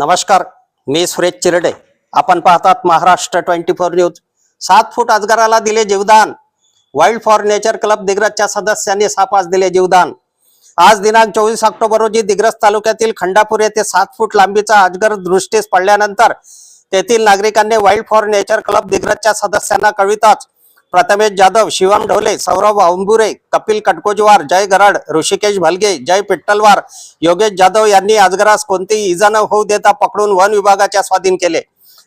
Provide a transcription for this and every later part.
नमस्कार मी सुरेश चिरडे. आपण पाहतात महाराष्ट्र ट्वेंटी फोर न्यूज. सात फूट अजगराला दिले जीवदान. वाईल्ड फॉर नेचर क्लब दिग्रजच्या सदस्यांनी सापास दिले जीवदान. आज दिनांक चोवीस ऑक्टोबर रोजी दिग्रज तालुक्यातील खंडापूर येथे सात फूट लांबीचा अजगर दृष्टीस पडल्यानंतर तेथील नागरिकांनी वाईल्ड फॉर नेचर क्लब दिग्रजच्या सदस्यांना कळविताच प्रथमेश जाधव शिवम ढोले सौरभ अंबुरे कपिल कटकोजवार जय गराड ऋषिकेश भलगे जय पिट्टलवार योगेश जाधव यांनी आजगरास कोणतीही इजा न होऊ देता पकडून वन विभागाच्या स्वाधीन केले.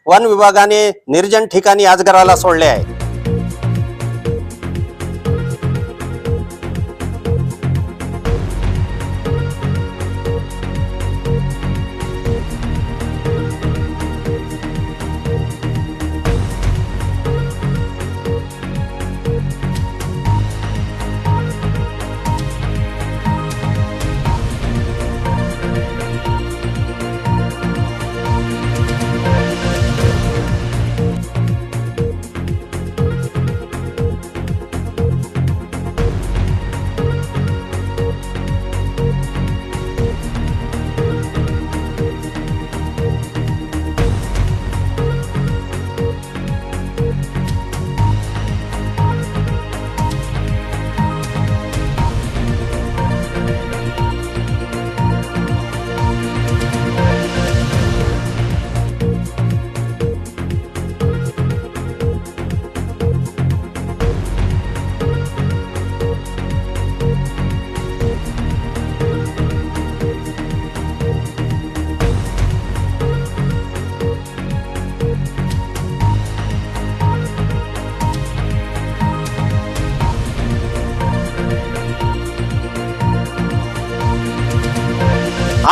वन विभागाने निर्जन ठिकाणी आजगराला सोडले आहे.